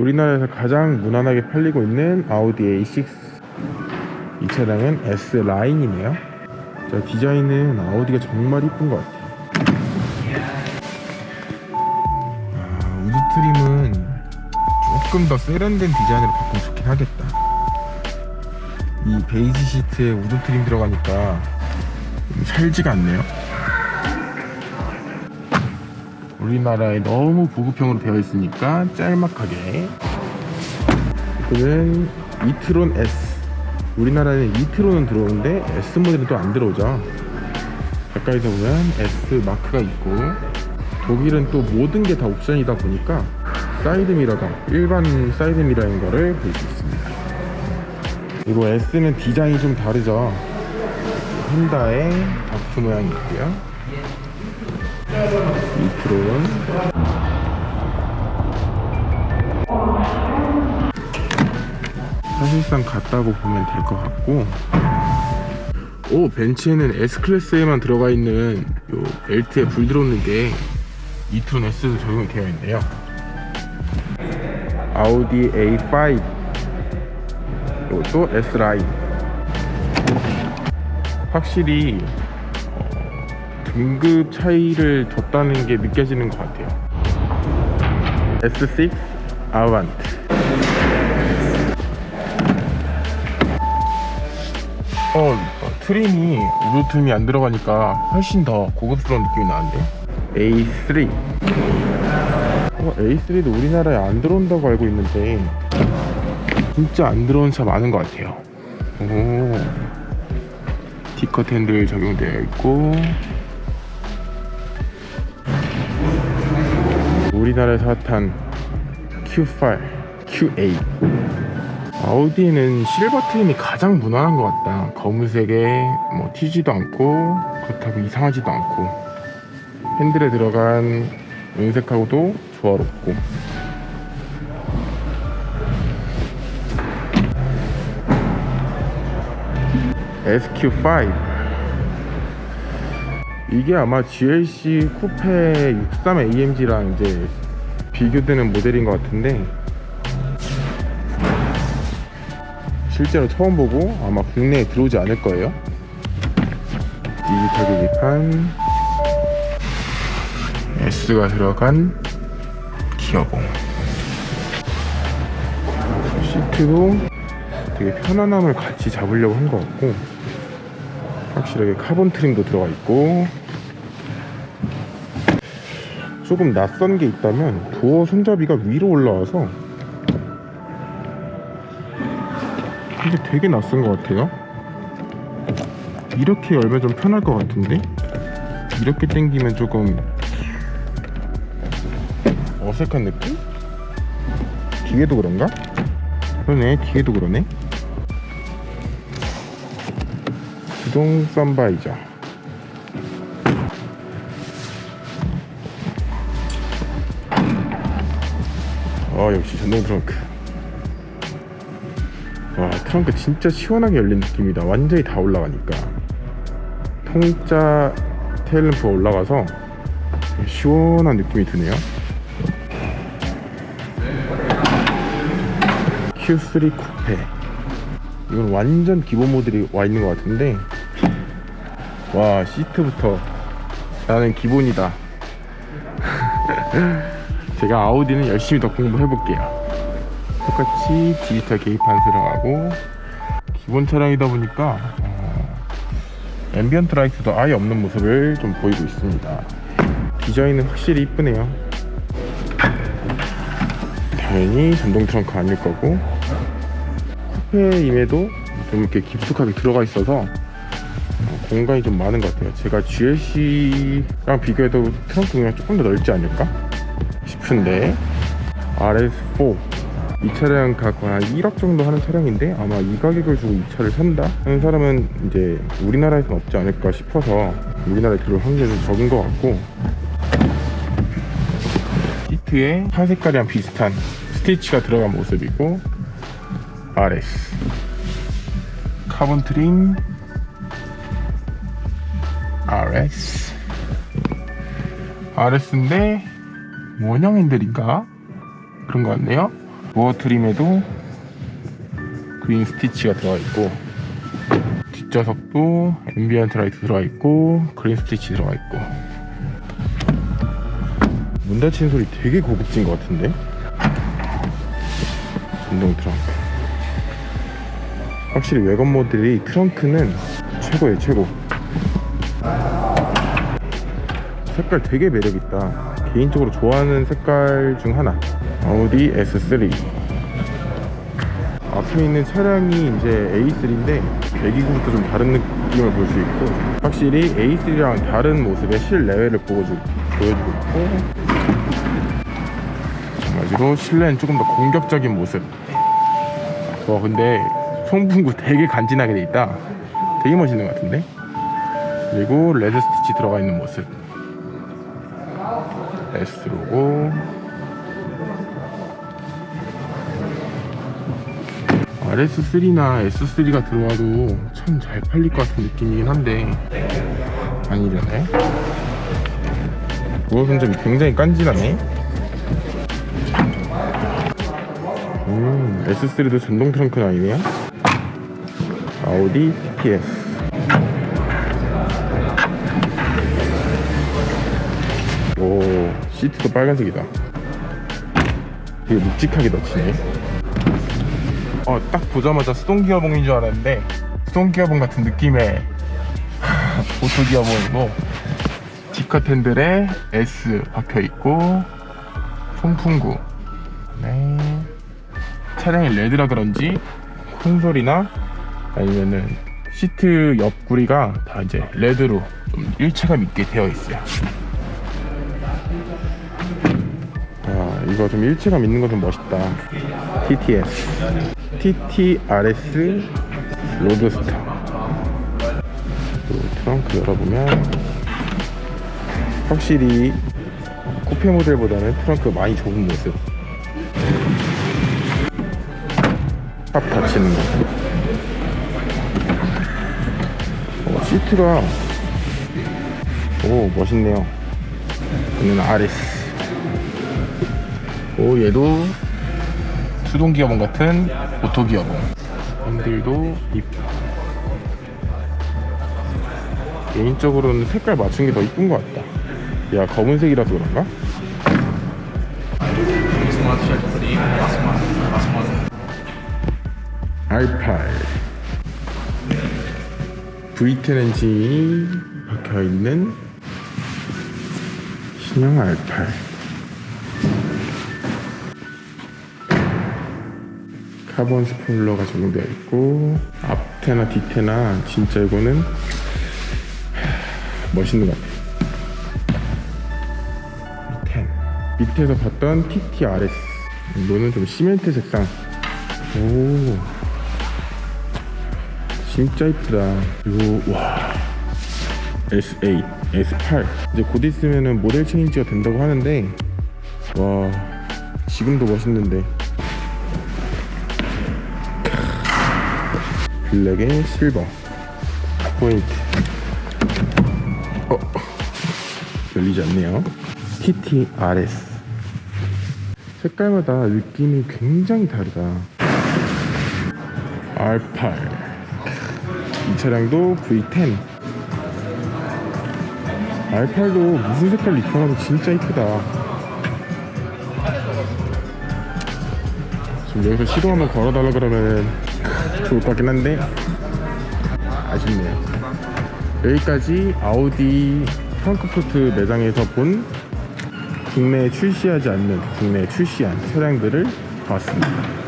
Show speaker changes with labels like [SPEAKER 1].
[SPEAKER 1] 우리나라에서 가장 무난하게 팔리고 있는 아우디 A6 이 차량은 S 라인이네요. 자, 디자인은 아우디가 정말 이쁜 것 같아요. 아, 우드 트림은 조금 더 세련된 디자인으로 바꾸면 좋긴 하겠다. 이 베이지 시트에 우드 트림 들어가니까 좀 살지가 않네요 우리나라에 너무 보급형으로 되어 있으니까 짤막하게. 이거는 이트론 S. 우리나라에는 이트론은 들어오는데 S 모델은 또 안 들어오죠. 가까이서 보면 S 마크가 있고 독일은 또 모든 게 다 옵션이다 보니까 사이드 미러가 일반 사이드 미러인 거를 볼 수 있습니다. 그리고 S는 디자인이 좀 다르죠. 펜다에 다크 모양이 있고요 이트론 사실상 같다고 보면 될 것 같고. 오 벤츠에는 S클래스에만 들어가 있는 요 벨트에 불 들어오는 게 이트론 S도 적용이 되어 있네요. 아우디 A5 이것도 S라인. 확실히 어, 등급 차이를 뒀다는 게 느껴지는 것 같아요. S6 아반트. 어, 어, 트림이 트림이 안 들어가니까 훨씬 더 고급스러운 느낌이 나는데? A3 어, A3도 우리나라에 안 들어온다고 알고 있는데 진짜 안 들어온 차 많은 것 같아요. 오. 디컷 핸들 적용되어 있고 우리나라에서 핫한 Q8, Q8 아우디는 실버 트림이 가장 무난한 것 같다. 검은색에 뭐 튀지도 않고 그렇다고 이상하지도 않고. 핸들에 들어간 은색하고도 조화롭고. SQ5 이게 아마 GLC 쿠페 63 AMG랑 이제 비교되는 모델인 것 같은데 실제로 처음 보고 아마 국내에 들어오지 않을 거예요. 디지털 계기판 S가 들어간 기어봉 시트도 되게 편안함을 같이 잡으려고 한 것 같고 확실하게 카본 트림도 들어가 있고 조금 낯선 게 있다면 도어 손잡이가 위로 올라와서 근데 되게 낯선 것 같아요. 이렇게 열면 좀 편할 것 같은데 이렇게 당기면 조금 어색한 느낌? 뒤에도 그런가? 그러네 뒤에도 그러네 구동 썬바이저 아 역시 전동 트렁크. 와 트렁크 진짜 시원하게 열린 느낌이다. 완전히 다 올라가니까. 통짜 테일램프가 올라가서 시원한 느낌이 드네요. Q3 쿠페. 이건 완전 기본 모델이 와 있는 것 같은데 와 시트부터 나는 기본이다 제가 아우디는 열심히 더 공부해 볼게요. 똑같이 디지털 계기판 들어가고 기본 차량이다 보니까 어, 앰비언트 라이트도 아예 없는 모습을 좀 보이고 있습니다. 디자인은 확실히 이쁘네요. 당연히 전동 트렁크 아닐 거고 쿠페임에도 좀 이렇게 깊숙하게 들어가 있어서 어, 공간이 좀 많은 것 같아요. 제가 GLC랑 비교해도 트렁크 공간이 조금 더 넓지 않을까 싶은데. RS4 이 차량 가격 한 1억 정도 하는 차량인데 아마 이 가격을 주고 이 차를 산다 하는 사람은 이제 우리나라에서는 없지 않을까 싶어서 우리나라에 들어올 확률이 좀 적은 것 같고. 시트에 차 색깔이랑 비슷한 스티치가 들어간 모습이고. RS 카본 트림. RS RS인데 원형 핸들인가? 그런 것 같네요. 도어 트림에도 그린 스티치가 들어가 있고 뒷좌석도 앰비언트 라이트 들어가 있고 그린 스티치 들어가 있고. 문 닫히는 소리 되게 고급진 것 같은데? 전동 트렁크. 확실히 외관 모델이 트렁크는 최고예요 최고. 색깔 되게 매력있다 개인적으로 좋아하는 색깔 중 하나. 아우디 S3 앞에 있는 차량이 이제 A3인데 배기구부터 좀 다른 느낌을 볼 수 있고 확실히 A3랑 다른 모습의 실내외를 보여주, 보여주고 있고 마지막으로 실내는 조금 더 공격적인 모습. 와 근데 송풍구 되게 간지나게 돼 있다. 되게 멋있는 것 같은데? 그리고 레드 스티치 들어가 있는 모습 S 로고. RS3나 S3가 들어와도 참 잘 팔릴 것 같은 느낌이긴 한데. 아니려네. 도어 손잡이 굉장히 깐지나네. 음 S3도 전동 트렁크 아니네요. 아우디 TTS 오 시트도 빨간색이다. 되게 묵직하게 넣치네. 어, 딱 보자마자 수동 기어봉인 줄 알았는데 수동 기어봉 같은 느낌의 오토 기어봉이고 D컷 핸들에 S 박혀 있고 송풍구. 네. 차량이 레드라 그런지 콘솔이나 아니면은 시트 옆구리가 다 이제 레드로 좀 일체감 있게 되어 있어요. 이거 좀 일체감 있는 거 좀 멋있다. TTS, TTRS 로드스타. 트렁크 열어보면 확실히 쿠페 모델보다는 트렁크 많이 좁은 모습. 탑 닫히는 거. 어, 시트가 오 멋있네요. 얘는 RS. 오 얘도 수동 기어봉 같은 오토 기어봉. 핸들도 이쁘. 개인적으로는 색깔 맞춘 게 더 이쁜 것 같다. 야 검은색이라서 그런가? R8 V10 엔진이 박혀있는 신형 R8 카본 스포일러가 적용되어 있고 앞테나 뒤테나 진짜 이거는 하, 멋있는 것 같아요. 10 밑에서 봤던 TTRS 이거는 좀 시멘트 색상. 오. 진짜 이쁘다. 이거 와 S8, S8 이제 곧 있으면은 모델 체인지가 된다고 하는데 와. 지금도 멋있는데 블랙에 실버. 포인트. 어. 열리지 않네요. TTRS 색깔마다 느낌이 굉장히 다르다. R8 이 차량도 V10 R8도 무슨 색깔로 입혀놔도 진짜 이쁘다. 지금 여기서 시동 한번 걸어달라 그러면 좋을 것 같긴 한데 아쉽네요. 여기까지 아우디 프랑크푸르트 매장에서 본 국내에 출시하지 않는 국내에 출시한 차량들을 봤습니다